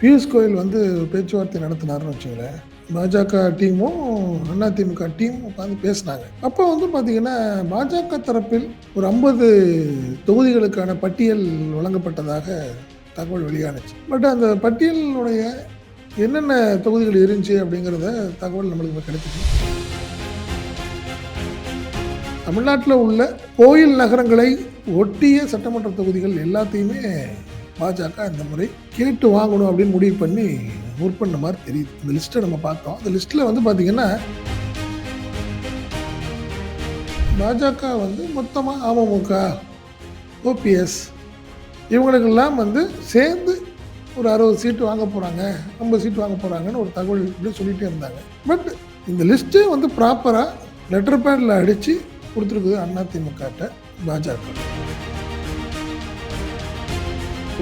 பியூஷ் கோயல் வந்து பேச்சுவார்த்தை நடத்தினார்னு வச்சுங்களேன் பாஜக டீமும் அண்ணா அதிமுக டீமும் உட்காந்து பேசினாங்க. அப்போ வந்து பார்த்தீங்கன்னா பாஜக தரப்பில் ஒரு ஐம்பது தொகுதிகளுக்கான பட்டியல் வழங்கப்பட்டதாக தகவல் வெளியானுச்சு. பட் அந்த பட்டியலினுடைய என்னென்ன தொகுதிகள் இருந்துச்சு அப்படிங்கிறத தகவல் நம்மளுக்கு இப்ப கிடைச்சிச்சு தமிழ்நாட்டில் உள்ள கோயில் நகரங்களை ஒட்டிய சட்டமன்ற தொகுதிகள் எல்லாத்தையுமே பாஜக இந்த முறை கேட்டு வாங்கணும் அப்படின்னு முடிவு பண்ணி ஒர்க் பண்ண மாதிரி தெரியுது. இந்த லிஸ்ட்டை நம்ம பார்த்தோம். அந்த லிஸ்ட்டில் வந்து பார்த்தீங்கன்னா பாஜக வந்து மொத்தமாக அமமுக ஓபிஎஸ் இவங்களுக்கெல்லாம் வந்து சேர்ந்து ஒரு அறுபது சீட்டு வாங்க போகிறாங்க ஐம்பது சீட்டு வாங்க போகிறாங்கன்னு ஒரு தகவல் இப்படி சொல்லிகிட்டே இருந்தாங்க. பட் இந்த லிஸ்ட்டே வந்து ப்ராப்பராக லெட்டர் பேடில் அடித்து கொடுத்துருக்குது அதிமுகட்ட பாஜக.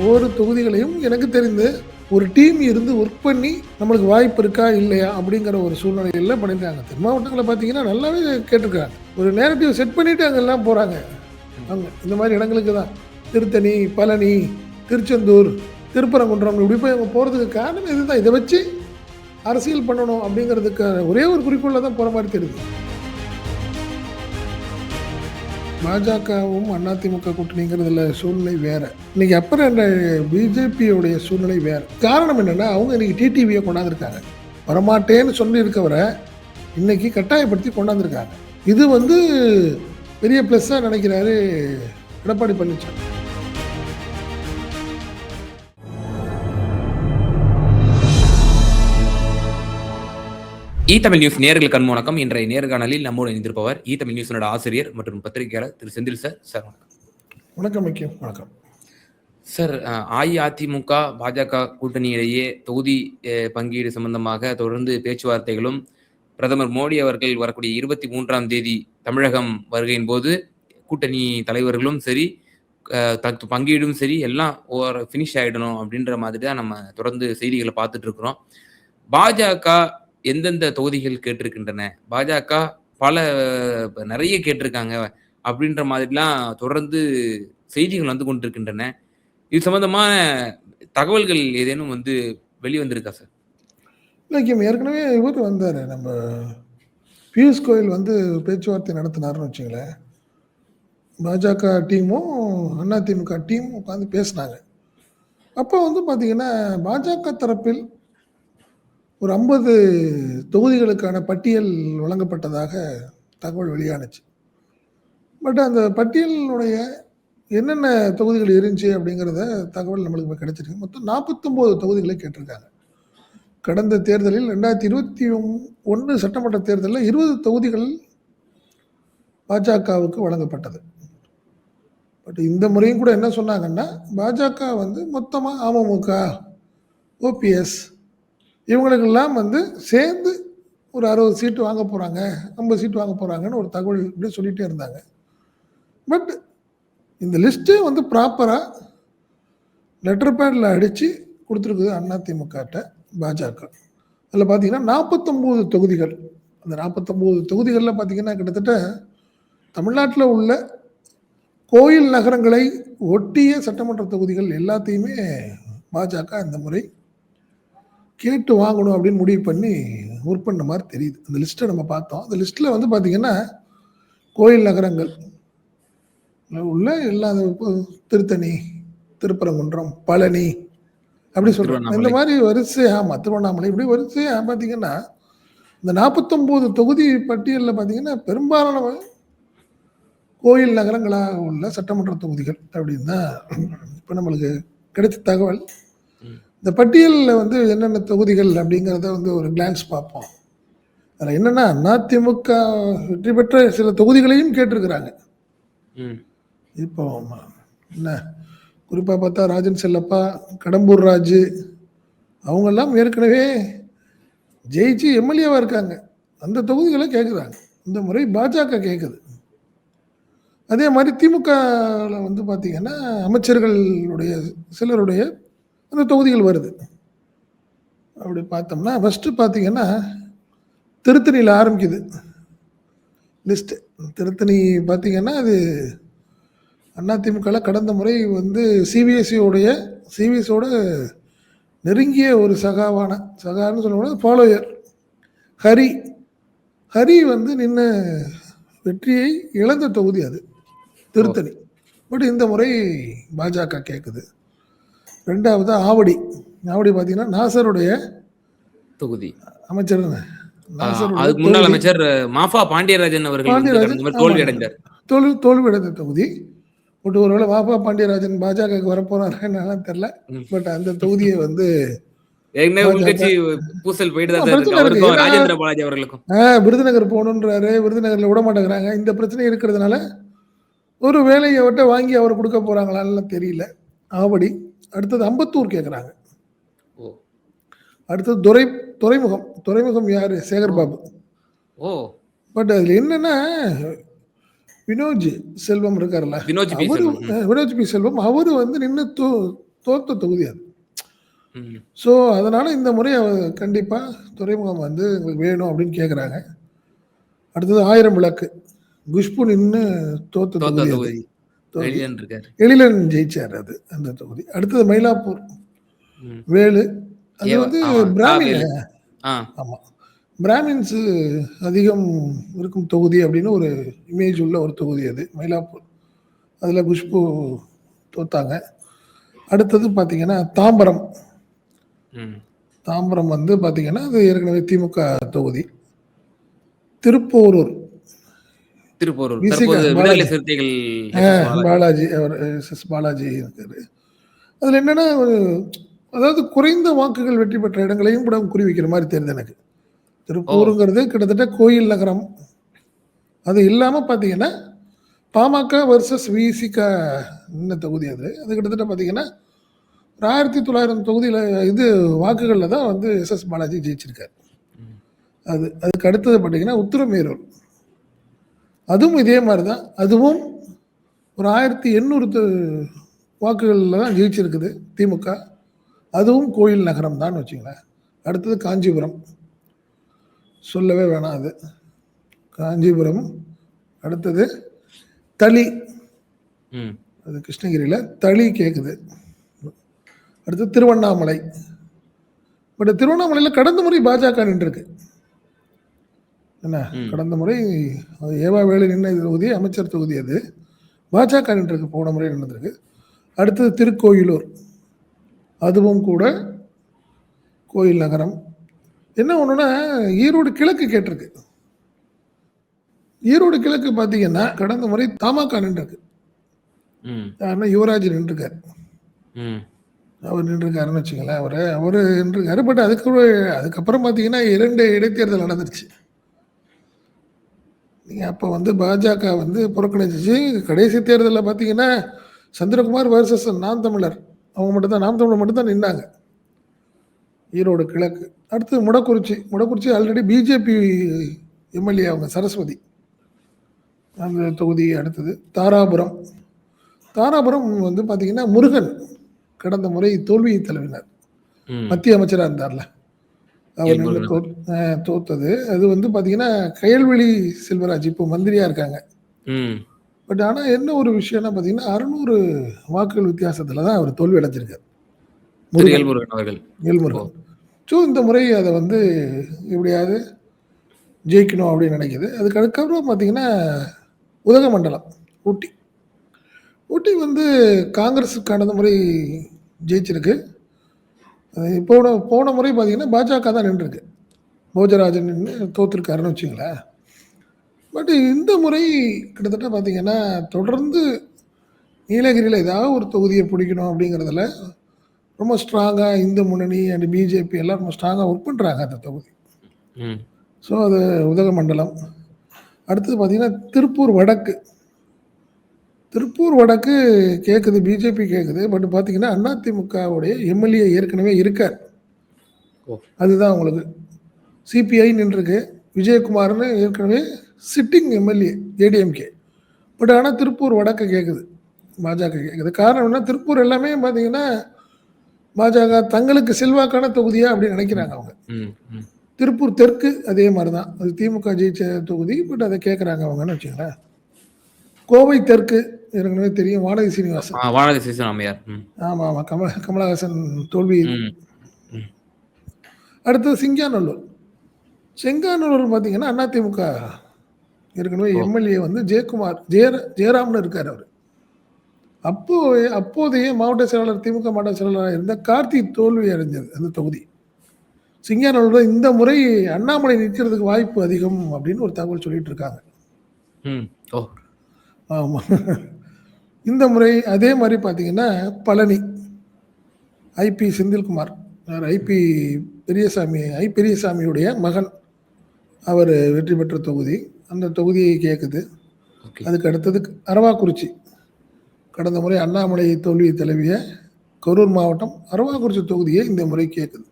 ஒவ்வொரு தொகுதிகளையும் எனக்கு தெரிந்து ஒரு டீம் இருந்து ஒர்க் பண்ணி நம்மளுக்கு வாய்ப்பு இருக்கா இல்லையா அப்படிங்கிற ஒரு சூழ்நிலையில் பண்ணியிருக்காங்க. தென் மாவட்டங்களை பார்த்தீங்கன்னா நல்லாவே கேட்டிருக்காங்க. ஒரு நேரட்டிவ் செட் பண்ணிவிட்டு அங்கெல்லாம் போகிறாங்க அங்கே இந்த மாதிரி இடங்களுக்கு தான். திருத்தணி பழனி திருச்செந்தூர் திருப்பரங்குன்றம் இப்படி போய் அவங்க போகிறதுக்கு காரணம் இதுதான். இதை வச்சு அரசியல் பண்ணணும் அப்படிங்கிறதுக்கு ஒரே ஒரு குறிக்கோளில் தான் போகிற மாதிரி தெரியுது. பாஜகவும் அதிமுக கூட்டணிங்கிறதுல சூழ்நிலை வேற. இன்னைக்கு அப்புறம் இந்த பிஜேபியோடைய சூழ்நிலை வேற. காரணம் என்னன்னா அவங்க இன்னைக்கு டிடிவியை கொண்டாந்துருக்காங்க. வரமாட்டேன்னு சொல்லியிருக்கவரை இன்னைக்கு கட்டாயப்படுத்தி கொண்டாந்துருக்காங்க. இது வந்து பெரிய ப்ளஸ்ஸாக நினைக்கிறாரு எடப்பாடி பழனிசாமி. இ தமிழ் நியூஸ் நேர்களுக்கு அன்பு வணக்கம். இன்றைய நேர்காணலில் நம்மோடு இணைந்திருப்பவர் இ தமிழ் நியூஸினோட ஆசிரியர் மற்றும் பத்திரிகையாளர் திரு செந்தில் சார். சார் வணக்கம். வணக்கம் வணக்கம். சார் அஇஅதிமுக பாஜக கூட்டணியிடையே தொகுதி பங்கீடு சம்பந்தமாக தொடர்ந்து பேச்சுவார்த்தைகளும் பிரதமர் மோடி அவர்கள் வரக்கூடிய இருபத்தி மூன்றாம் தேதி தமிழகம் வருகையின் போது கூட்டணி தலைவர்களும் சரி பங்கீடும் சரி எல்லாம் ஃபினிஷ் ஆயிடணும் அப்படின்ற மாதிரி தான் நம்ம தொடர்ந்து செய்திகளை பார்த்துட்டு இருக்கிறோம். பாஜக எந்தெந்த தொகுதிகள் கேட்டிருக்கின்றன? பாஜக பல நிறைய கேட்டிருக்காங்க அப்படின்ற மாதிரிலாம் தொடர்ந்து செய்திகள் வந்து கொண்டிருக்கின்றன. இது சம்பந்தமான தகவல்கள் ஏதேனும் வந்து வெளிவந்திருக்கா சார்? இன்னைக்கு ஏற்கனவே இவர் வந்தார். நம்ம பியூஷ் கோயில் வந்து பேச்சுவார்த்தை நடத்தினார்னு வச்சுங்களேன். பாஜக டீமும் அதிமுக டீமும் உட்காந்து பேசினாங்க. அப்போ வந்து பார்த்தீங்கன்னா பாஜக தரப்பில் ஒரு ஐம்பது தொகுதிகளுக்கான பட்டியல் வழங்கப்பட்டதாக தகவல் வெளியானுச்சு. பட் அந்த பட்டியலினுடைய என்னென்ன தொகுதிகள் இருந்துச்சு அப்படிங்கிறத தகவல் நம்மளுக்கு இப்போ கிடைச்சிருக்கு. மொத்தம் நாற்பத்தொம்போது தொகுதிகளை கேட்டிருக்காங்க. கடந்த தேர்தலில் ரெண்டாயிரத்தி இருபத்தி ஒன்று சட்டமன்ற தேர்தலில் இருபது தொகுதிகள் பாஜகவுக்கு வழங்கப்பட்டது. பட் இந்த முறையும் கூட என்ன சொன்னாங்கன்னா பாஜக வந்து மொத்தமாக அமமுக ஓபிஎஸ் இவங்களுக்கெல்லாம் வந்து சேர்ந்து ஒரு அறுபது சீட்டு வாங்க போகிறாங்க ஐம்பது சீட்டு வாங்க போகிறாங்கன்னு ஒரு தகவல் இப்படி சொல்லிகிட்டே இருந்தாங்க. பட் இந்த லிஸ்ட்டே வந்து ப்ராப்பராக லெட்டர் பேடில் அடித்து கொடுத்துருக்குது அதிமுகட்ட பாஜக. அதில் பார்த்தீங்கன்னா நாற்பத்தொம்போது தொகுதிகள். அந்த நாற்பத்தொம்போது தொகுதிகளில் பார்த்தீங்கன்னா கிட்டத்தட்ட தமிழ்நாட்டில் உள்ள கோயில் நகரங்களை ஒட்டிய சட்டமன்ற தொகுதிகள் எல்லாத்தையுமே பாஜக இந்த முறை கேட்டு வாங்கணும் அப்படின்னு முடிவு பண்ணி ஒர்க் பண்ண மாதிரி தெரியுது அந்த லிஸ்ட்டை நம்ம பார்த்தோம் அந்த லிஸ்ட்டில் வந்து பார்த்தீங்கன்னா கோயில் நகரங்கள் உள்ள எல்லா திருத்தணி திருப்பரங்குன்றம் பழனி அப்படி சொல்றாங்க இந்த. மாதிரி வரிசை ஆமாம் திருவண்ணாமலை இப்படி வரிசையாக பார்த்தீங்கன்னா இந்த நாற்பத்தொம்போது தொகுதி பட்டியலில் பார்த்தீங்கன்னா பெரும்பாலான கோயில் நகரங்களாக உள்ள சட்டமன்ற தொகுதிகள் அப்படின்னு தான் இப்போ நம்மளுக்கு கிடைத்த தகவல். இந்த பட்டியலில் வந்து என்னென்ன தொகுதிகள் அப்படிங்கிறத வந்து ஒரு கிளான்ஸ் பார்ப்போம். அதில் என்னென்னா அதிமுக வெற்றி பெற்ற சில தொகுதிகளையும் கேட்டிருக்கிறாங்க. ம். இப்போ. என்ன? குறிப்பாக பார்த்தா ராஜன் செல்லப்பா கடம்பூர் ராஜு அவங்கெல்லாம் ஏற்கனவே ஜெயிச்சு எம்எல்ஏவாக இருக்காங்க. அந்த தொகுதிகளை கேட்குறாங்க இந்த முறை பாஜக கேட்குது அதே மாதிரி திமுகவில் வந்து பார்த்தீங்கன்னா அமைச்சர்களுடைய சிலருடைய அந்த தொகுதிகள் வருது. அப்படி பார்த்தோம்னா ஃபஸ்ட்டு பார்த்தீங்கன்னா திருத்தணியில் ஆரம்பிக்குது. லிஸ்ட்டு திருத்தணி பார்த்தீங்கன்னா அது அதிமுகவில் கடந்த முறை வந்து சிபிஎஸ்சியோடைய சிபிஎஸ்சியோட நெருங்கிய ஒரு சகாவான சகான்னு சொல்லும்போது ஃபாலோயர் ஹரி. ஹரி வந்து நின்ன வெற்றியை இழந்த தொகுதி அது திருத்தணி. பட் இந்த முறை பாஜக கேட்குது ரெண்டாவது ஆவடி. ஆவடி பார்த்தீங்கன்னா நாசருடைய தொகுதி. அமைச்சர் அதுக்கு முன்னாள். அமைச்சர் மாஃபா பாண்டியராஜன் அவர்கள் தோல்வி. அடைந்தார். தோல்வி தோல்வியடைந்த தொகுதி. பட் ஒருவேளை வாபா பாண்டியராஜன் பாஜகவுக்கு வரப்போறாருன்னு தெரியல. பட் அந்த தொகுதியை வந்து விருதுநகர் போகணுன்றாரு. விருதுநகர்ல விட மாட்டேங்கிறாங்க. இந்த பிரச்சனை இருக்கிறதுனால ஒரு வேலையை விட்ட வாங்கி அவர் கொடுக்க போறாங்களான்னு தெரியல. ஆவடி. அடுத்தது அம்பத்தூர் கேட்குறாங்க ஓ. அடுத்தது துறை துறைமுகம் துறைமுகம் யாரு? சேகர் பாபு. ஓ. பட் அதுல என்னன்னா வினோஜ் செல்வம் பி அவரு வினோஜ் பி செல்வம் அவரு வந்து நின்று தோ தோத்த தொகுதி அது. ஸோ அதனால இந்த முறை அவர் கண்டிப்பா துறைமுகம் வந்து எங்களுக்கு வேணும் அப்படின்னு கேட்குறாங்க அடுத்தது ஆயிரம் விளக்கு. குஷ்பு நின்று தோத்த தொகுதி. எழிலன் ஜெயிச்சார் அது அந்த தொகுதி. அடுத்தது மயிலாப்பூர். வேலு. அது வந்து ஆமா, பிராமின். வேலு. ஆ. ஆமாம் பிராமின்ஸ் அதிகம் இருக்கும் தொகுதி அப்படின்னு ஒரு இமேஜ் உள்ள ஒரு தொகுதி அது மயிலாப்பூர். அதில் குஷ்பு தோத்தாங்க. அடுத்தது பார்த்தீங்கன்னா தாம்பரம். தாம்பரம் வந்து பார்த்தீங்கன்னா அது ஏற்கனவே திமுக தொகுதி. திருப்போரூர். பாலாஜி. விடுதலை சிறுத்தைகள் பாலாஜி. அவர் எஸ் எஸ் பாலாஜி இருக்காரு. அதில் என்னன்னா அதாவது குறைந்த வாக்குகள் வெற்றி பெற்ற இடங்களையும் கூட குறி வைக்கிற மாதிரி தெரியுது எனக்கு. திருப்பூருங்கிறது கிட்டத்தட்ட கோயில் நகரம். அது இல்லாமல் பார்த்தீங்கன்னா பாமக வர்சஸ் விசிக இன்ன தொகுதி அது? அது கிட்டத்தட்ட பார்த்தீங்கன்னா ஒரு ஆயிரத்தி தொள்ளாயிரம் தொகுதியில் இது வாக்குகளில் தான் வந்து எஸ் எஸ் பாலாஜி ஜெயிச்சிருக்காரு. அது அதுக்கு அடுத்தது பார்த்தீங்கன்னா உத்திரமேரூர். அதுவும் இதே மாதிரி தான் அதுவும் ஒரு ஆயிரத்தி எண்ணூறு வாக்குகளில் தான் ஜெயிச்சிருக்குது திமுக. அதுவும் கோயில் நகரம் தான் வச்சுங்களேன் அடுத்தது காஞ்சிபுரம். சொல்லவே வேணாம் அது. காஞ்சிபுரம். அடுத்தது தளி. அது கிருஷ்ணகிரியில் தளி கேட்குது அடுத்து திருவண்ணாமலை. பட் திருவண்ணாமலையில் கடந்த முறை பாஜக நின்றுருக்கு. என்ன. கடந்த முறை ஏவா வேலு நின்ன தொகுதி அமைச்சர் தொகுதி அது. பாஜக நின்றுருக்கு போன முறை நின்றுருக்கு. அடுத்தது திருக்கோயிலூர். அதுவும் கூட கோயில் நகரம். என்ன ஒன்றுனா ஈரோடு கிழக்கு கேட்டிருக்கு. ஈரோடு கிழக்கு பார்த்தீங்கன்னா கடந்த முறை தமாக நின்றுருக்கு. யாருன்னா யுவராஜ் நின்றுருக்காரு. அவர் நின்றுருக்காருன்னு வச்சுங்களேன் அவர் அவர் நின்றுருக்காரு. பட் அதுக்கு அதுக்கப்புறம் பார்த்தீங்கன்னா இரண்டு இடைத்தேர்தல் நடந்துருச்சு. நீங்கள் அப்போ வந்து பாஜக வந்து புறக்கணிச்சிச்சு. கடைசி தேர்தலில் பார்த்தீங்கன்னா சந்திரகுமார் வர்சஸ் நாம் தமிழர். அவங்க மட்டும் தான் நாம் தமிழர் மட்டும் தான் நின்னாங்க. ஈரோடு கிழக்கு. அடுத்து Modakurichi. Modakurichi already BJP MLA அவங்க சரஸ்வதி. அந்த தொகுதி அடுத்தது. தாராபுரம். தாராபுரம் வந்து பார்த்தீங்கன்னா முருகன். கடந்த முறை தோல்வியை தழுவினார். மத்திய அமைச்சராக இருந்தார்ல. அவர் முருகன். தோ- தோத்தது. அது வந்து பார்த்தீங்கன்னா கயல்வெளி செல்வராஜ் இப்போ மந்திரியா இருக்காங்க. பட் ஆனால் என்ன ஒரு விஷயம்னா பார்த்தீங்கன்னா அறுநூறு வாக்குகள் வித்தியாசத்தில் தான் அவர் தோல்வி அடைஞ்சிருக்கார். முருகன். ஸோ இந்த முறை அதை வந்து எப்படியாவது ஜெயிக்கணும் அப்படின்னு நினைக்குது. அதுக்கு அதுக்கப்புறம் பார்த்தீங்கன்னா உதகமண்டலம் ஊட்டி. ஊட்டி வந்து காங்கிரஸ் கடந்த முறை ஜெயிச்சிருக்கு. அது போன போன முறை பார்த்தீங்கன்னா பாஜக தான் நின்றுருக்கு. போஜராஜன் நின்று தோத்துருக்காருன்னு வச்சுங்களேன். பட் இந்த முறை கிட்டத்தட்ட பார்த்தீங்கன்னா தொடர்ந்து நீலகிரியில் ஏதாவது ஒரு தொகுதியை பிடிக்கணும் அப்படிங்கிறதுல ரொம்ப ஸ்ட்ராங்காக இந்து முன்னணி அண்ட் பிஜேபி எல்லாம் ரொம்ப ஸ்ட்ராங்காக ஒர்க் பண்ணுறாங்க அந்த தொகுதி. ஸோ அது உதகமண்டலம். அடுத்தது பார்த்தீங்கன்னா திருப்பூர் வடக்கு. திருப்பூர் வடக்கு கேட்குது பிஜேபி கேட்குது பட் பார்த்தீங்கன்னா அதிமுகவுடைய எம்எல்ஏ ஏற்கனவே இருக்கார். அதுதான் உங்களுக்கு. சிபிஐ நின்றுருக்கு. விஜயகுமார்னு ஏற்கனவே சிட்டிங் எம்எல்ஏ ஏடிஎம்கே பட் ஆனால் திருப்பூர் வடக்கு கேட்குது பாஜக கேட்குது காரணம் என்ன திருப்பூர் எல்லாமே பார்த்தீங்கன்னா பாஜக தங்களுக்கு செல்வாக்கான தொகுதியா அப்படின்னு நினைக்கிறாங்க அவங்க. திருப்பூர் தெற்கு அதே மாதிரி தான் அது திமுக ஜெயிச்ச தொகுதி பட் அதை கேட்குறாங்க அவங்கன்னு வச்சுங்களேன் கோவை தெற்கு ஏற்கனவே தெரியும். வானதி சீனிவாசன். வானதி சீசன் அம்மையார். ம். ஆமாம் ஆமாம் கமல் கமலஹாசன் தோல்வி. அடுத்தது சிங்காநல்லூர். சிங்காநல்லூர் பார்த்தீங்கன்னா அதிமுக ஏற்கனவே. எம்எல்ஏ வந்து ஜெயக்குமார் ஜெயர ஜெயராம்னு இருக்கார் அவர். அப்போ அப்போதைய மாவட்ட செயலாளர் திமுக மாவட்ட செயலாளர் இருந்த கார்த்தி தோல்வி அடைஞ்சது அந்த தொகுதி. சிங்காநல்லூர் இந்த முறை அண்ணாமலை நிற்கிறதுக்கு வாய்ப்பு அதிகம் அப்படின்னு ஒரு தகவல் சொல்லிட்டு இருக்காங்க. ம். ஓ. ஆமாம் இந்த முறை அதே மாதிரி பார்த்தீங்கன்னா Palani IP Senthilkumar IP Periyasamy I பெரியசாமியுடைய மகன் அவர் வெற்றி பெற்ற தொகுதி. அந்த தொகுதியை கேட்குது அதுக்கு அடுத்தது அரவாக்குறிச்சி கடந்த முறை அண்ணாமலை தோல்வி தழுவிய கரூர் மாவட்டம் அரவாக்குறிச்சி தொகுதியை இந்த முறை கேட்குது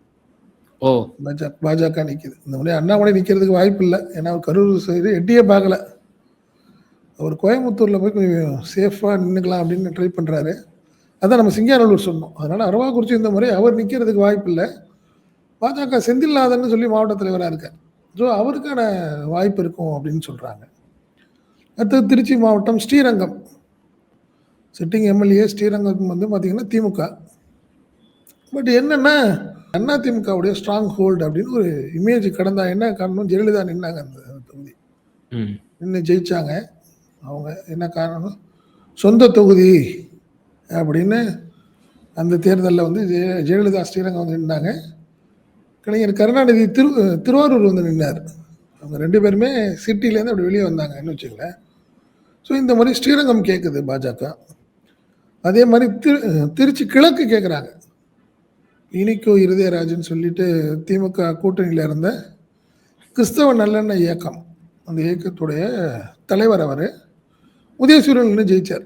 ஓ. பாஜக பாஜக நிற்கிது இந்த முறை அண்ணாமலை நிற்கிறதுக்கு வாய்ப்பு இல்லை ஏன்னா கரூர் சைடு எட்டியே பார்க்கல. அவர் கோயம்புத்தூரில் போய் கொஞ்சம் சேஃபாக நின்றுக்கலாம் அப்படின்னு ட்ரை பண்ணுறாரு அதான் நம்ம சிங்காநல்லூர் சொன்னோம். அதனால் அரவாக்குறிச்சி இந்த முறை அவர் நிற்கிறதுக்கு வாய்ப்பு இல்லை. பாஜக செந்தில்நாதன் சொல்லி மாவட்ட தலைவராக இருக்கார். ஸோ அவருக்கான வாய்ப்பு இருக்கும் அப்படின்னு சொல்கிறாங்க அடுத்தது திருச்சி மாவட்டம் ஸ்ரீரங்கம். சிட்டிங் எம்எல்ஏ ஸ்ரீரங்கம் வந்து பார்த்திங்கன்னா திமுக. பட் என்னென்னா அண்ணா திமுகவுடைய ஸ்ட்ராங் ஹோல்டு அப்படின்னு ஒரு இமேஜ் கடந்தா என்ன காரணம்? ஜெயலலிதா நின்னாங்க அந்த தொகுதி. நின்று ஜெயிச்சாங்க. அவங்க என்ன காரணம்? சொந்த தொகுதி அப்படின்னு அந்த தேர்தலில் வந்து ஜெய ஜெயலலிதா ஸ்ரீரங்கம் வந்து நின்றாங்க கலைஞர் கருணாநிதி திரு திருவாரூர் வந்து நின்னார். அவங்க ரெண்டு பேருமே சிட்டிலேருந்து அப்படி வெளியே வந்தாங்கன்னு வச்சுங்களேன் ஸோ இந்த மாதிரி ஸ்ரீரங்கம் கேட்குது பாஜக. அதே மாதிரி திரு திருச்சி கிழக்கு கேட்குறாங்க இனிக்கோ இருதயராஜன் சொல்லிட்டு திமுக கூட்டணியில் இருந்த கிறிஸ்தவ நல்லெண்ண இயக்கம் அந்த இயக்கத்துடைய தலைவர் அவர் உதயசூரியன் ஜெயிச்சார்.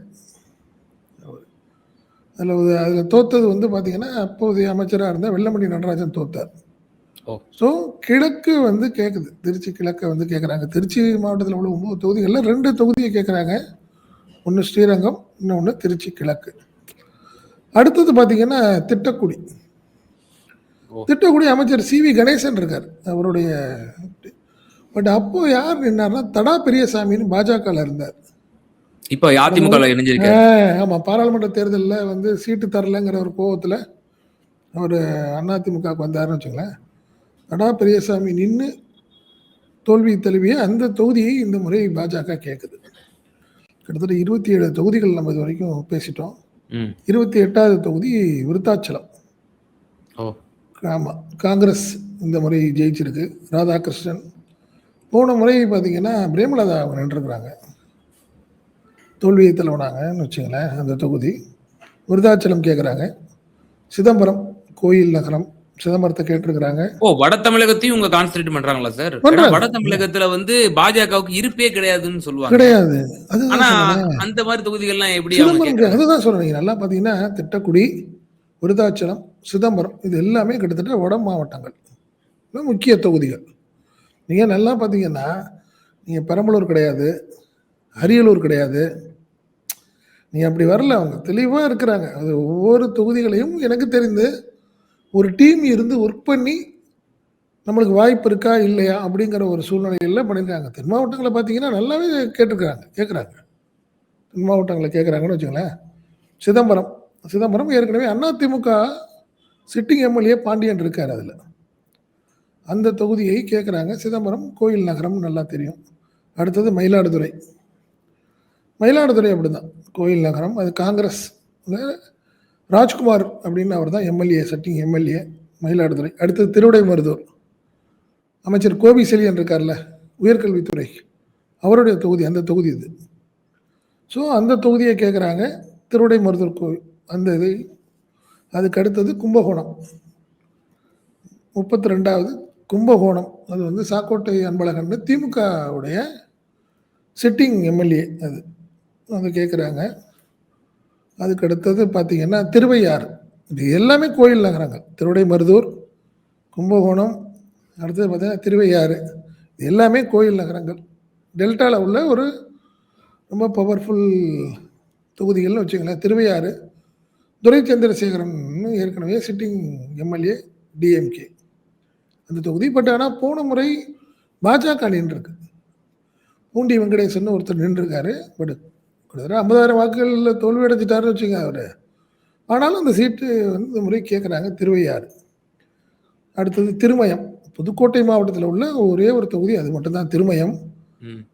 அதில் அதில் தோத்தது வந்து பார்த்தீங்கன்னா அப்போதைய அமைச்சராக இருந்த வெள்ளமணி நடராஜன் தோத்தார். ஸோ கிழக்கு வந்து கேட்குது திருச்சி கிழக்கு வந்து கேட்குறாங்க திருச்சி மாவட்டத்தில் உள்ள ஒம்பது தொகுதிகளில் ரெண்டு தொகுதியை கேட்குறாங்க ஒன்று ஸ்ரீரங்கம் இன்னொன்று திருச்சி கிழக்கு. அடுத்தது பார்த்தீங்கன்னா திட்டக்குடி. திட்டக்குடி அமைச்சர் சி வி கணேசன் இருக்கார். அவருடைய பட் அப்போ யார் நின்னார்னா தடா பெரியசாமின்னு பாஜகவில் இருந்தார். இப்போ அதிமுக இணைஞ்சிருக்க ஆமாம் பாராளுமன்ற தேர்தலில் வந்து சீட்டு தரலைங்கிற ஒரு கோவத்தில் அவர் அதிமுகவுக்கு வந்தாருன்னு வச்சுங்களேன் தடா பெரியசாமி நின்று தோல்வி தழுவிய அந்த தொகுதியை இந்த முறை பாஜக கேட்குது கிட்டத்தட்ட இருபத்தி ஏழு தொகுதிகள் நம்ம இது வரைக்கும் பேசிட்டோம். இருபத்தி எட்டாவது தொகுதி விருத்தாச்சலம். ஆமாம் காங்கிரஸ் இந்த முறை ஜெயிச்சிருக்கு. ராதாகிருஷ்ணன். போன முறை பார்த்தீங்கன்னா பிரேமலதா அவங்க நின்றுருக்குறாங்க. தோல்வியை தழுவினாங்கன்னு வச்சுங்களேன் அந்த தொகுதி. விருதாச்சலம் கேட்குறாங்க சிதம்பரம் கோயில் நகரம் சிதம்பரத்தை கேட்டிருக்கிறாங்க. ஓ வட தமிழகத்தையும் உங்க கான்சென்ட்ரேட் பண்றாங்களா சார்? வட தமிழகத்துல வந்து பாஜகவுக்கு இருப்பே கிடையாதுன்னு சொல்லுவாங்க. கிடையாது. ஆனா சொன்னேன். அந்த மாதிரி தொகுதிகள்லாம் எப்படி சிதம்பரம்? அதுதான் சொல்றேன். நீங்க நல்லா பார்த்தீங்கன்னா திட்டக்குடி விருதாச்சலம் சிதம்பரம் இது எல்லாமே கிட்டத்தட்ட வட மாவட்டங்கள். முக்கிய தொகுதிகள். நீங்கள் நல்லா பார்த்தீங்கன்னா நீங்கள் பெரம்பலூர் கிடையாது. அரியலூர் கிடையாது. நீ அப்படி வரல அவங்க தெளிவாக இருக்கிறாங்க. அது ஒவ்வொரு தொகுதிகளையும் எனக்கு தெரிந்து ஒரு டீம் இருந்து ஒர்க் பண்ணி நம்மளுக்கு வாய்ப்பு இருக்கா இல்லையா அப்படிங்கிற ஒரு சூழ்நிலையில் பண்ணியிருக்காங்க. தென் மாவட்டங்களை பார்த்தீங்கன்னா நல்லாவே கேட்டிருக்கிறாங்க கேட்குறாங்க. தென் மாவட்டங்களை கேட்குறாங்கன்னு வச்சுங்களேன் சிதம்பரம் சிதம்பரம் ஏற்கனவே அதிமுக சிட்டிங் எம்எல்ஏ பாண்டியன் இருக்கார் அதில். அந்த தொகுதியை கேட்குறாங்க. சிதம்பரம் கோயில் நகரம் நல்லா தெரியும். அடுத்தது மயிலாடுதுறை. மயிலாடுதுறை அப்படிதான். கோயில் நகரம். அது காங்கிரஸ். ராஜ்குமார் அப்படின்னு அவர் தான் எம்எல்ஏ சட்டிங் எம்எல்ஏ மயிலாடுதுறை. அடுத்தது திருவிடைமருதூர். அமைச்சர் கோபி செலியன் இருக்கார்ல உயர்கல்வித்துறை. அவருடைய தொகுதி அந்த தொகுதி இது. ஸோ அந்த தொகுதியை கேட்குறாங்க திருவிடைமருதூர் கோவில் அந்த இது அதுக்கு அடுத்தது கும்பகோணம். முப்பத்தி ரெண்டாவது கும்பகோணம். அது வந்து சாக்கோட்டை அன்பழகன் திமுகவுடைய சிட்டிங் எம்எல்ஏ அது. அவங்க கேட்குறாங்க அதுக்கு அடுத்தது பார்த்தீங்கன்னா திருவையாறு. இது எல்லாமே கோயில் நகரங்கள். திருவிடைமருதூர் கும்பகோணம் அடுத்தது பார்த்தீங்கன்னா திருவையாறு. இது எல்லாமே கோயில் நகரங்கள். டெல்டாவில் உள்ள ஒரு ரொம்ப பவர்ஃபுல் தொகுதிகள்னு வச்சுங்களேன் திருவையாறு துரை சந்திரசேகரன் ஏற்கனவே சிட்டிங் எம்எல்ஏ டிஎம்கே அந்த தொகுதி பட் ஆனால் போன முறை பாஜக நின்றுருக்கு. பூண்டி வெங்கடேசன் ஒருத்தர் நின்றுருக்காரு பட் கிட்டத்தட்ட ஐம்பதாயிரம் வாக்குகளில் தோல்வி அடைஞ்சிட்டாருன்னு வச்சுங்க அவர். ஆனாலும் அந்த சீட்டு வந்து இந்த முறை கேட்குறாங்க திருவையாறு. அடுத்தது திருமயம். புதுக்கோட்டை மாவட்டத்தில் உள்ள ஒரே ஒரு தொகுதி அது மட்டும்தான் திருமயம்.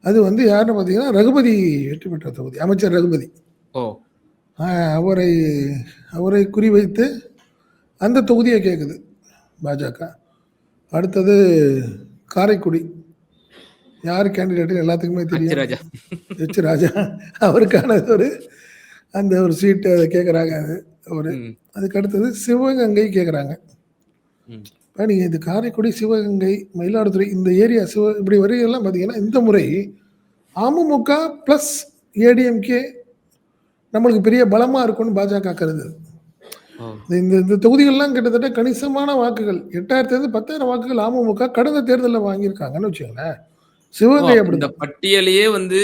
அது வந்து யாருன்னு பார்த்தீங்கன்னா ரகுபதி வெற்றி பெற்ற தொகுதி அமைச்சர் ரகுபதி. அவரை அவரை குறிவைத்து அந்த தொகுதியை கேட்குது பாஜக. அடுத்தது காரைக்குடி. யார் கேண்டிடேட் எல்லாத்துக்குமே தெரியும். ராஜா. எச் ராஜா. அவருக்கான ஒரு அந்த ஒரு சீட்டு அதை கேட்குறாங்க அது ஒரு. அதுக்கு அடுத்தது சிவகங்கை கேட்குறாங்க. இப்போ நீங்கள் இது காரைக்குடி சிவகங்கை மயிலாடுதுறை இந்த ஏரியா சிவ இப்படி வரையெல்லாம் பார்த்தீங்கன்னா இந்த முறை அமமுக ப்ளஸ் ஏடிஎம்கே நம்மளுக்கு பெரிய பலமாக இருக்கும்னு பாஜக இந்த- இந்த இந்த தொகுதிகள்லாம் கிட்டத்தட்ட கணிசமான வாக்குகள் எட்டாயிரத்துலேருந்து பத்தாயிரம் வாக்குகள் அமமுக கடந்த தேர்தலில் வாங்கியிருக்காங்கன்னு வச்சுக்கோங்களேன். சிவகங்கை அப்படி இந்த பட்டியலையே வந்து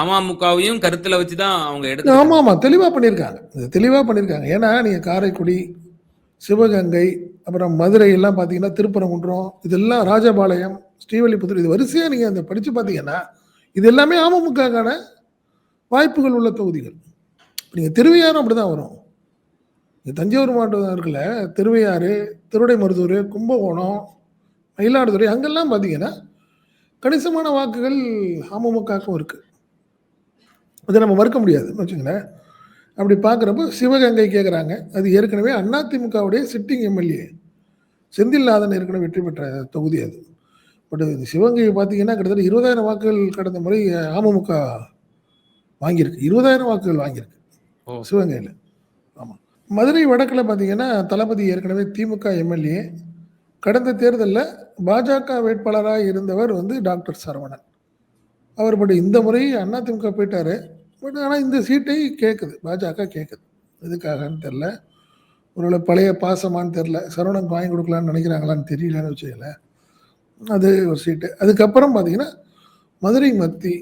அமமுகவையும் கருத்துல வச்சுதான் அவங்க எடுத்து ஆமாம் ஆமாம் தெளிவாக பண்ணியிருக்காங்க. இது தெளிவாக பண்ணியிருக்காங்க. ஏன்னா நீங்கள் காரைக்குடி சிவகங்கை அப்புறம் மதுரை எல்லாம் பார்த்தீங்கன்னா திருப்பரங்குன்றம் இதெல்லாம் ராஜபாளையம் ஸ்ரீவல்லிபுத்தூர் இது வரிசையாக நீங்கள் அந்த படித்து பார்த்தீங்கன்னா இது எல்லாமே அமமுகக்கான வாய்ப்புகள் உள்ள தொகுதிகள். நீங்கள் திருவையாறும் அப்படி தான் வரும். தஞ்சாவூர் மாவட்டம் இருக்குல்ல திருவையாறு திருவிடைமருதூர் கும்பகோணம் மயிலாடுதுறை அங்கெல்லாம் பார்த்தீங்கன்னா கணிசமான வாக்குகள் அமமுகவுக்கும் இருக்குது அதை நம்ம மறுக்க முடியாதுன்னு வச்சுங்களேன் அப்படி பார்க்குறப்ப சிவகங்கை கேட்குறாங்க அது ஏற்கனவே அதிமுகவுடைய சிட்டிங் எம்எல்ஏ செந்தில்நாதன் ஏற்கனவே வெற்றி பெற்ற தொகுதி அது. பட் சிவகங்கை பார்த்தீங்கன்னா கிட்டத்தட்ட இருபதாயிரம் வாக்குகள் கடந்த முறை அமமுக வாங்கியிருக்கு. இருபதாயிரம் வாக்குகள் வாங்கியிருக்கு. சிவகங்கையில். ஆமாம் மதுரை வடக்கில் பார்த்தீங்கன்னா தளபதி ஏற்கனவே திமுக எம்எல்ஏ கடந்த தேர்தலில் பாஜக வேட்பாளராக இருந்தவர் வந்து டாக்டர் சரவணன். அவர் பட் இந்த முறை அதிமுக போயிட்டாரு. பட் ஆனால் இந்த சீட்டை கேட்குது பாஜக கேட்குது எதுக்காகன்னு தெரில. ஒருவேளை பழைய பாசமான்னு தெரில. சரவணனுக்கு வாங்கி கொடுக்கலான்னு நினைக்கிறாங்களான்னு தெரியலன்னு வச்சுக்கல அது ஒரு சீட்டு. அதுக்கப்புறம் பார்த்தீங்கன்னா மதுரை மத்தி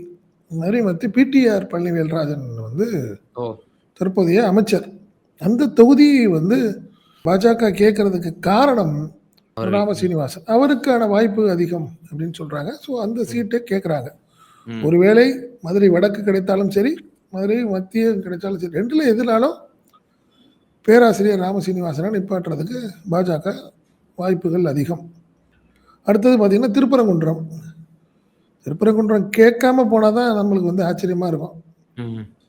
மதுரை மத்தி பிடிஆர் பழனிவேல்ராஜன் வந்து தற்போதைய அமைச்சர். அந்த தொகுதி வந்து பாஜக கேட்கறதுக்கு காரணம் ராம சீனிவாசன் அவருக்கான வாய்ப்பு அதிகம் அப்படின்னு சொல்றாங்க. ஸோ அந்த சீட்டை கேட்குறாங்க. ஒருவேளை மதுரை வடக்கு கிடைத்தாலும் சரி மதுரை மத்திய கிடைச்சாலும் சரி ரெண்டுல எதுனாலும் பேராசிரியர் ராம சீனிவாசனை நிப்பாட்டுறதுக்கு பாஜக வாய்ப்புகள் அதிகம். அடுத்தது பார்த்தீங்கன்னா திருப்பரங்குன்றம். திருப்பரங்குன்றம் கேட்காம போனால் தான் நம்மளுக்கு வந்து ஆச்சரியமா இருக்கும்.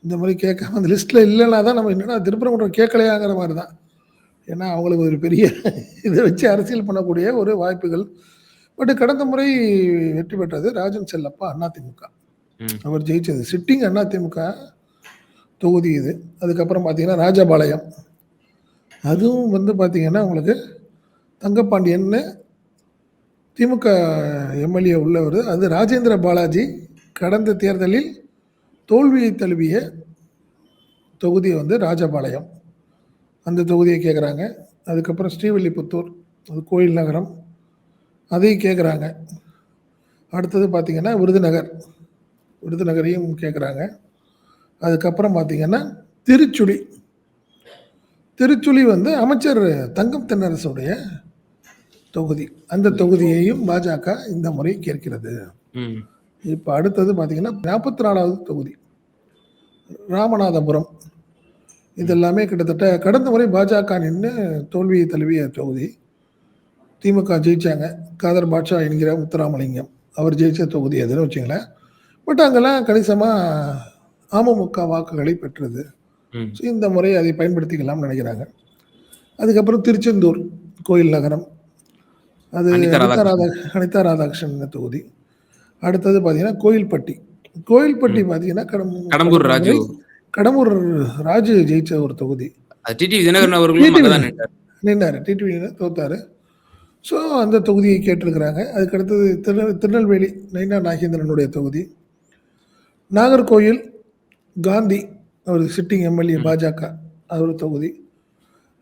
இந்த மாதிரி கேட்காம அந்த லிஸ்ட்டில் இல்லைன்னா தான் நம்ம என்னடா திருப்பரங்குன்றம் கேட்கலையாங்கிற மாதிரி தான் ஏன்னா அவங்களுக்கு ஒரு பெரிய இதை வச்சு அரசியல் பண்ணக்கூடிய ஒரு வாய்ப்புகள். பட் கடந்த முறை வெற்றி பெற்றது ராஜன் செல்லப்பா அதிமுக. அவர் ஜெயிச்சது. சிட்டிங் அதிமுக தொகுதி இது. அதுக்கப்புறம் பார்த்தீங்கன்னா ராஜபாளையம். அதுவும் வந்து பார்த்தீங்கன்னா உங்களுக்கு தங்கப்பாண்டியன்னு திமுக எம்எல்ஏ உள்ளவர். அது ராஜேந்திர பாலாஜி கடந்த தேர்தலில் தோல்வியை தழுவிய தொகுதி வந்து ராஜபாளையம். அந்த தொகுதியை கேட்குறாங்க அதுக்கப்புறம் ஸ்ரீவில்லிபுத்தூர் அது கோயில் நகரம் அதையும் கேட்குறாங்க அடுத்தது பார்த்திங்கன்னா விருதுநகர் விருதுநகரையும் கேட்குறாங்க அதுக்கப்புறம் பார்த்திங்கன்னா திருச்சுழி. திருச்சுழி வந்து அமைச்சர் தங்கம் தென்னரசுடைய தொகுதி. அந்த தொகுதியையும் பாஜக இந்த முறை கேட்கிறது. இப்போ அடுத்தது பார்த்தீங்கன்னா நாற்பத்தி நாலாவது தொகுதி. ராமநாதபுரம் இதெல்லாமே கிட்டத்தட்ட கடந்த முறை பாஜக நின்று தோல்வியை தழுவிய தொகுதி. திமுக ஜெயிச்சாங்க. காதர் பாட்ஷா என்கிற முத்துராமலிங்கம் அவர் ஜெயிச்ச தொகுதி அதுன்னு வச்சுங்களேன். பட் அங்கெல்லாம் கணிசமாக அமமுக வாக்குகளை பெற்றது. ஸோ இந்த முறை அதை பயன்படுத்திக்கலாம்னு நினைக்கிறாங்க. அதுக்கப்புறம் திருச்செந்தூர் கோயில் நகரம். அது அனிதா ராதா அனிதா ராதாகிருஷ்ணன் தொகுதி. அடுத்தது பார்த்தீங்கன்னா கோயில்பட்டி. கோயில்பட்டி பார்த்தீங்கன்னா கடம் கடம்பூர் ராஜு. கடம்பூர் ராஜு ஜெயிச்ச ஒரு தொகுதி. டிடிவி தினகரன் அவர்களும் டிடிவி. நின்றார். தோத்தாரு. ஸோ அந்த தொகுதியை கேட்டிருக்கிறாங்க. அதுக்கு அடுத்தது திரு திருநெல்வேலி நைனா நாகேந்திரனுடைய தொகுதி. நாகர்கோயில் காந்தி அவர் சிட்டிங் எம்எல்ஏ பாஜக அவர் தொகுதி.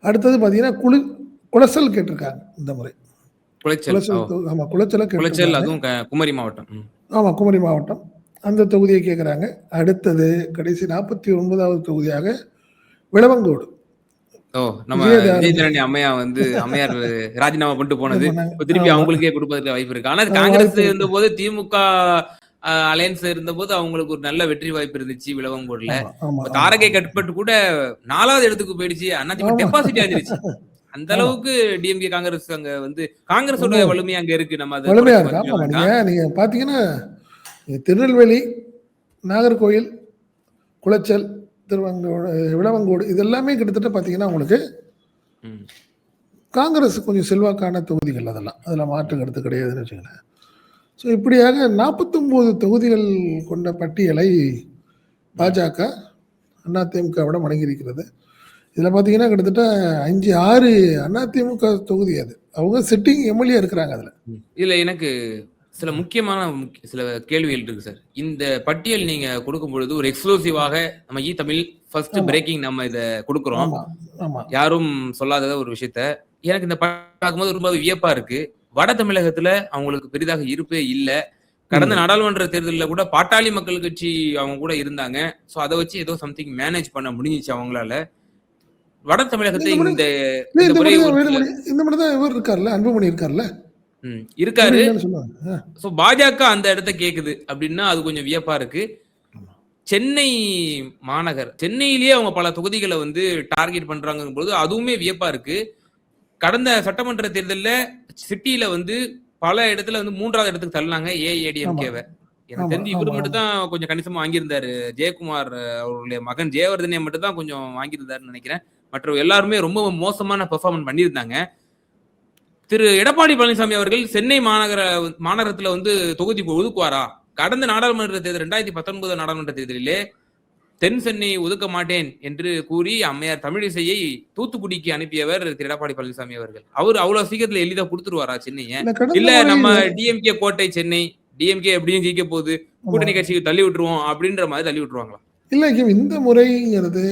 அடுத்தது பார்த்தீங்கன்னா குளி குளசல் கேட்டிருக்காங்க இந்த முறை. குளைச்சல். குளச்சல் ஓ. தொ- ஆமா குளச்சலை குளைச்சல் அதுவும் குமரி மாவட்டம். ஆமாம் குமரி மாவட்டம். அந்த தொகுதியை கேட்குறாங்க அடுத்தது கடைசி நாற்பத்தி ஒன்பதாவது தொகுதியாக விளவங்கோடு ஓ நம்ம விஜயதாரணி. அம்மையா வந்து அம்மையார் ராஜினாமா பண்ணிட்டு போனது திருப்பி. அவங்களுக்கே கொடுப்பதற்கு வாய்ப்பு இருக்கு ஆனா காங்கிரஸ் இருக்கு. இருந்தபோது திமுக அலையன்ஸ் இருந்தபோது அவங்களுக்கு ஒரு நல்ல வெற்றி வாய்ப்பு இருந்துச்சு விளவங்கோடுல. தாரகை கட்பட்டு கூட நாலாவது இடத்துக்கு போயிடுச்சு ஆமா. டெபாசிட் ஆயிருச்சு அந்த. அளவுக்கு டிஎம்கே காங்கிரஸ் அங்க வந்து காங்கிரஸோட வலிமை அங்க இருக்கு நம்ம வலிமையா இருக்கு நீங்க நீங்க திருநெல்வேலி நாகர்கோயில் குளச்சல் திருவங்கோடு விளவங்கோடு இது எல்லாமே கிட்டத்தட்ட பார்த்தீங்கன்னா உங்களுக்கு. காங்கிரஸ் கொஞ்சம் செல்வாக்கான தொகுதிகள் அதெல்லாம். அதில் மாற்று கருத்து கிடையாதுன்னு வச்சுக்கோங்களேன் ஸோ இப்படியாக நாற்பத்தொம்போது தொகுதிகள் கொண்ட பட்டியலை பாஜக அதிமுகவிட வழங்கியிருக்கிறது இதில் பார்த்தீங்கன்னா கிட்டத்தட்ட அஞ்சு ஆறு அதிமுக தொகுதி அது. அவங்க சிட்டிங் எம்எல்ஏ இருக்கிறாங்க அதில். ம். இதுல எனக்கு சில முக்கியமான முக்கிய- சில கேள்விகள் இருக்கு சார். இந்த பட்டியல் நீங்க கொடுக்கும் பொழுது ஒரு எக்ஸ்க்ளூசிவாக நம்ம இ தமிழ் ஃபர்ஸ்ட். பிரேக்கிங் நம்ம இத கொடுக்குறோம். யாரும் சொல்லாத ஒரு விஷயத்த. எனக்கு இந்த பார்க்கும்போது ரொம்ப வியப்பா இருக்கு. வட தமிழகத்துல அவங்களுக்கு பெரிதாக இருப்பே இல்ல. கடந்த. நாடாளுமன்ற தேர்தலில் கூட பாட்டாளி மக்கள் கட்சி அவங்க கூட இருந்தாங்க. சோ அதை வச்சு ஏதோ சம்திங் மேனேஜ் பண்ண முடிஞ்சிச்சு அவங்களால. வட தமிழகத்தை இந்த இந்த தான் தான் இவர் இருக்கார்ல அன்புமணி இருக்கார்ல? இருக்காரு. சோ பாஜக அந்த இடத்த கேக்குது அப்படின்னா அது கொஞ்சம் வியப்பா இருக்கு. சென்னை மாநகர் சென்னையிலேயே அவங்க பல தொகுதிகளை வந்து டார்கெட் பண்றாங்க போது அதுவுமே வியப்பா இருக்கு. கடந்த சட்டமன்ற தேர்தல்ல சிட்டியில வந்து பல இடத்துல வந்து மூன்றாவது இடத்துக்கு தள்ளினாங்க ஏஐடிஎம்கேவை எனக்கு தெரிஞ்சு இவர் மட்டும் தான் கொஞ்சம் கணிசமா வாங்கியிருந்தாரு. ஜெயக்குமார் அவருடைய மகன் ஜெயவர்தனே மட்டும் தான் கொஞ்சம் வாங்கியிருந்தாருன்னு நினைக்கிறேன். மற்ற எல்லாருமே ரொம்ப மோசமான பெர்ஃபார்மன்ஸ் பண்ணியிருந்தாங்க. திரு எடப்பாடி பழனிசாமி அவர்கள் சென்னை மாநகர மாநகரத்துல வந்து தொகுதி ஒதுக்குவாரா? கடந்த நாடாளுமன்ற தேர்தல் ரெண்டாயிரத்தி பத்தொன்பது நாடாளுமன்ற தேர்தலிலே தென் சென்னை ஒதுக்க மாட்டேன் என்று கூறி அம்மையார் தமிழிசையை தூத்துக்குடிக்கு அனுப்பியவர் திரு எடப்பாடி பழனிசாமி அவர்கள். அவர் அவ்வளவு சீக்கிரத்துல எளிதா கொடுத்துருவாரா சென்னையை? இல்ல, நம்ம டிஎம்கே கோட்டை சென்னை டிஎம்கே எப்படியும் ஜெயிக்க போகுது கூட்டணி கட்சிக்கு தள்ளி விட்டுருவோம் அப்படின்ற மாதிரி தள்ளி விட்டுருவாங்களா? இல்லை இந்த முறைங்கிறது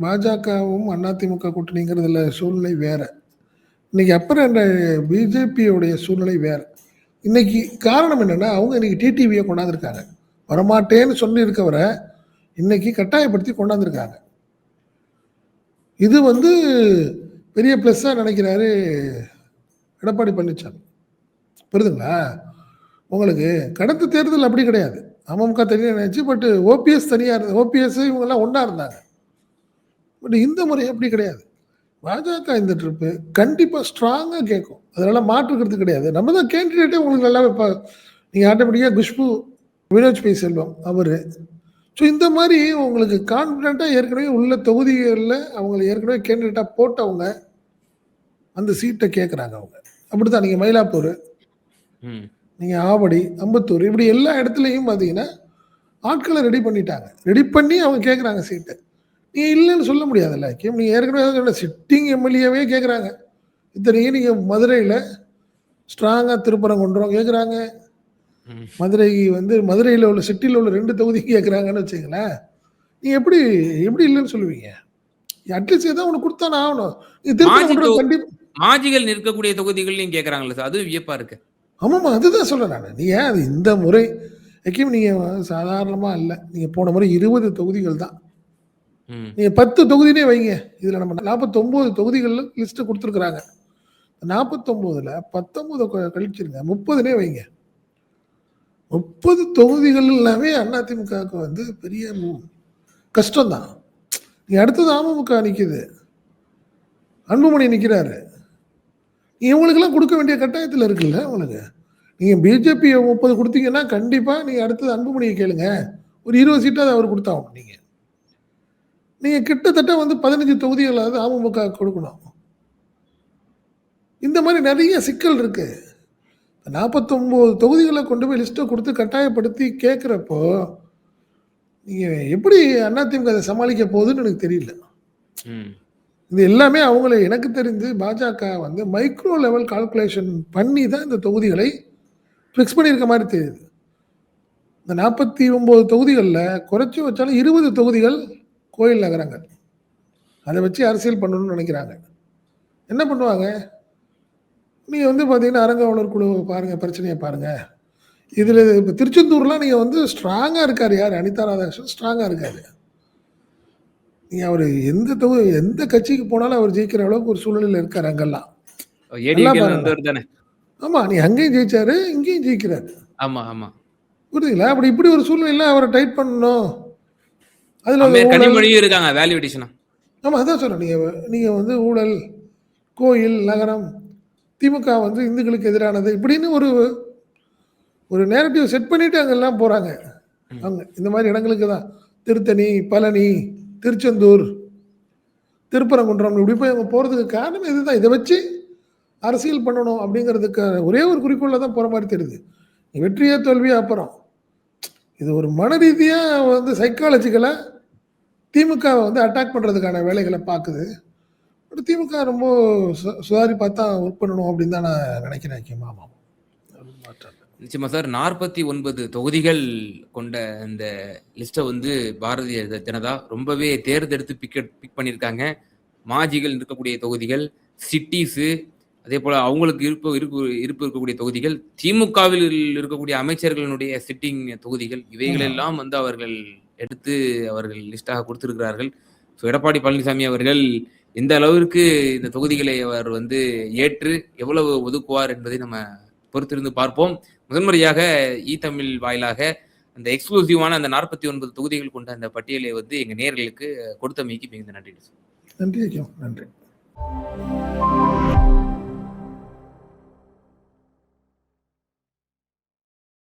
பாஜகவும் அதிமுக கூட்டணிங்கிறதுல சூழ்நிலை வேற. இன்னைக்கு அப்புறம் அந்த பிஜேபியோடைய சூழ்நிலை வேறு. இன்னைக்கு காரணம் என்னென்னா அவங்க இன்னைக்கு டிடிவியை கொண்டாந்துருக்காங்க. வரமாட்டேன்னு சொல்லி இருக்கவரை இன்னைக்கு கட்டாயப்படுத்தி கொண்டாந்துருக்காங்க. இது வந்து பெரிய ப்ளஸ்ஸாக நினைக்கிறாரு எடப்பாடி பழனிசாமி புரியுதுங்களா உங்களுக்கு கடந்த தேர்தல் அப்படி கிடையாது. அமமுக தனியாக நினச்சி பட் ஓபிஎஸ் தனியாக இருந்தது ஓபிஎஸ் இவங்கெல்லாம் ஒன்றா இருந்தாங்க. பட் இந்த முறை அப்படி கிடையாது. பாஜக இந்த ட்ரிப்பு கண்டிப்பாக ஸ்ட்ராங்காக கேட்கும் அதனால மாற்றுக்கிறது கிடையாது. நம்ம தான் கேண்டிடேட்டே உங்களுக்கு நல்லா இப்போ நீங்கள் ஆட்டோமேட்டிக்காக குஷ்பு வினோஜ் பை செல்வம் அவர். ஸோ இந்த மாதிரி உங்களுக்கு கான்ஃபிடென்ட்டாக ஏற்கனவே உள்ள தொகுதிகளில் அவங்களை ஏற்கனவே கேண்டிடேட்டாக போட்டவங்க அந்த சீட்டை கேட்குறாங்க அவங்க. அப்படி தான் நீங்கள் மயிலாப்பூர். நீங்கள் ஆவடி அம்பத்தூர் இப்படி எல்லா இடத்துலையும் பார்த்தீங்கன்னா ஆட்களை ரெடி பண்ணிட்டாங்க. ரெடி பண்ணி அவங்க கேட்குறாங்க சீட்டை நீங்கள் இல்லைன்னு சொல்ல முடியாதுல்ல. கேம் நீங்கள் ஏற்கனவே சிட்டிங் எம்எல்ஏவே கேட்குறாங்க இத்தனைக்கும் நீங்கள் மதுரையில் ஸ்ட்ராங்காக திருப்பரங்குன்றம் கேட்குறாங்க ம். மதுரை வந்து மதுரையில் உள்ள சிட்டியில் உள்ள ரெண்டு தொகுதி கேட்குறாங்கன்னு வச்சுங்களேன் நீங்கள் எப்படி எப்படி இல்லைன்னு சொல்லுவீங்க? அட்லீஸ்ட் ஏதோ ஒன்று கொடுத்தானே ஆகணும். நீங்கள் மாஜி திருப்பரங்குன்றம் தொ- கண்டிப்பாக மாஜிகள் நிற்கக்கூடிய தொகுதிகள்லையும் கேக்குறாங்களா சார் அது வியப்பா இருக்கு. ஆமாம்மா அதுதான் சொல்கிறேன் நான். நீங்கள் அது இந்த முறை எக்கையும் நீங்கள் சாதாரணமாக இல்லை. நீங்கள் போன முறை இருபது தொகுதிகள் தான். நீங்கள் பத்து தொகுதினே வைங்க. இதில் நம்ம நாற்பத்தொம்போது தொகுதிகளில் லிஸ்ட்டு கொடுத்துருக்குறாங்க. நாற்பத்தொம்போதில் பத்தொம்போதை கழிச்சிருங்க. முப்பதுனே வைங்க. முப்பது தொகுதிகள் எல்லாமே அதிமுகவுக்கு வந்து பெரிய கஷ்டம்தான். நீ அடுத்தது அமமுக நிற்கிது அன்புமணி நிற்கிறாரு இவங்களுக்கெல்லாம் கொடுக்க வேண்டிய கட்டாயத்தில் இருக்குல்ல உங்களுக்கு? நீங்கள் பிஜேபி முப்பது கொடுத்தீங்கன்னா கண்டிப்பாக நீங்கள் அடுத்தது அன்புமணியை கேளுங்க. ஒரு இருபது சீட்டாவது அவர் கொடுத்தாகணும் நீங்கள் நீங்கள் கிட்டத்தட்ட வந்து பதினஞ்சு தொகுதிகளாவது அமமுக கொடுக்கணும். இந்த மாதிரி நிறைய சிக்கல் இருக்கு. நாற்பத்தொம்போது தொகுதிகளை கொண்டு போய் லிஸ்ட்டை கொடுத்து கட்டாயப்படுத்தி கேட்குறப்போ நீங்கள் எப்படி அதிமுக அதை சமாளிக்க போகுதுன்னு எனக்கு தெரியல. இது எல்லாமே அவங்கள எனக்கு தெரிந்து பாஜக வந்து மைக்ரோ லெவல் கால்குலேஷன் பண்ணி தான் இந்த தொகுதிகளை ஃபிக்ஸ் பண்ணியிருக்க மாதிரி தெரியுது. இந்த நாற்பத்தி ஒம்பது தொகுதிகளில் குறைச்சி வச்சாலும் இருபது தொகுதிகள் கோயில் நகரங்கள் அதை வச்சு அரசியல் பண்ணணும்னு நினைக்கிறாங்க. என்ன பண்ணுவாங்க? நீங்கள் வந்து பார்த்தீங்கன்னா அரங்காவலர் குழு பாருங்கள் பிரச்சனையை பாருங்கள் இதில் இப்போ திருச்செந்தூர்லாம் நீங்கள் வந்து ஸ்ட்ராங்காக இருக்கார் யார்? அனிதா ராதாகிருஷ்ணன் ஸ்ட்ராங்காக இருக்காரு. நீங்கள் அவர் எந்த தொகுதி எந்த கட்சிக்கு போனாலும் அவர் ஜெயிக்கிற அளவுக்கு ஒரு சூழ்நிலையில் இருக்கார் அங்கெல்லாம். ஆமாம் நீ அங்கேயும் ஜெயிச்சாரு இங்கேயும் ஜெயிக்கிறாரு. ஆமா ஆமா. புரியுதுங்களா? அப்படி இப்படி ஒரு சூழ்நிலையில அவரை டைட் பண்ணணும். அதில் கனிமொழியும் இருக்காங்க வேல்யூ ஆமாம் அதான் சொல்கிறேன் நீங்கள் நீங்கள் வந்து ஊழல் கோயில் நகரம் திமுக வந்து இந்துக்களுக்கு எதிரானது இப்படின்னு ஒரு ஒரு நேரட்டிவ் செட் பண்ணிட்டு அங்கெல்லாம் போகிறாங்க அவங்க இந்த மாதிரி இடங்களுக்கு தான். திருத்தணி பழனி திருச்செந்தூர் திருப்பரங்குன்றம் இப்படி போய் அவங்க போகிறதுக்கு காரணம் இதுதான். இதை வச்சு அரசியல் பண்ணணும் அப்படிங்கிறதுக்கு ஒரே ஒரு குறிக்கோளில் தான் போகிற மாதிரி தெரியுது. வெற்றியே தோல்வியே அப்புறம். இது ஒரு மன ரீதியாக வந்து சைக்காலஜிக்கலாக திமுக வந்து அட்டாக் பண்ணுறதுக்கான வேலைகளை பார்க்குது. பட் திமுக ரொம்ப சு சுதாரி பார்த்தா ஒர்க் பண்ணணும் அப்படின்னு தான் நான் நினைக்கிறேன் ஆமாம் நிச்சயமா சார். நாற்பத்தி ஒன்பது தொகுதிகள் கொண்ட இந்த லிஸ்ட்டை வந்து பாரதிய ஜனதா ரொம்பவே தேர்ந்தெடுத்து பிக் பிக் பண்ணியிருக்காங்க. மாஜிகள் இருக்கக்கூடிய தொகுதிகள் சிட்டிஸு அதே போல் அவங்களுக்கு இருப்பு இருப்பு இருப்பு இருக்கக்கூடிய தொகுதிகள் திமுகவில் இருக்கக்கூடிய அமைச்சர்களினுடைய சிட்டிங் தொகுதிகள் இவைகளெல்லாம் வந்து அவர்கள் எடுத்து அவர்கள் லிஸ்டாக கொடுத்திருக்கிறார்கள். ஸோ எடப்பாடி பழனிசாமி அவர்கள் எந்த அளவிற்கு இந்த தொகுதிகளை அவர் வந்து ஏற்று எவ்வளவு ஒதுக்குவார் என்பதை நம்ம பொறுத்திருந்து பார்ப்போம். முதன்முறையாக இ தமிழ் வாயிலாக அந்த எக்ஸ்க்ளூசிவான அந்த நாற்பத்தி ஒன்பது தொகுதிகள் கொண்ட அந்த பட்டியலை வந்து எங்கள் நேர்களுக்கு கொடுத்தமைக்கு மிகுந்த நன்றி. நன்றி நன்றி.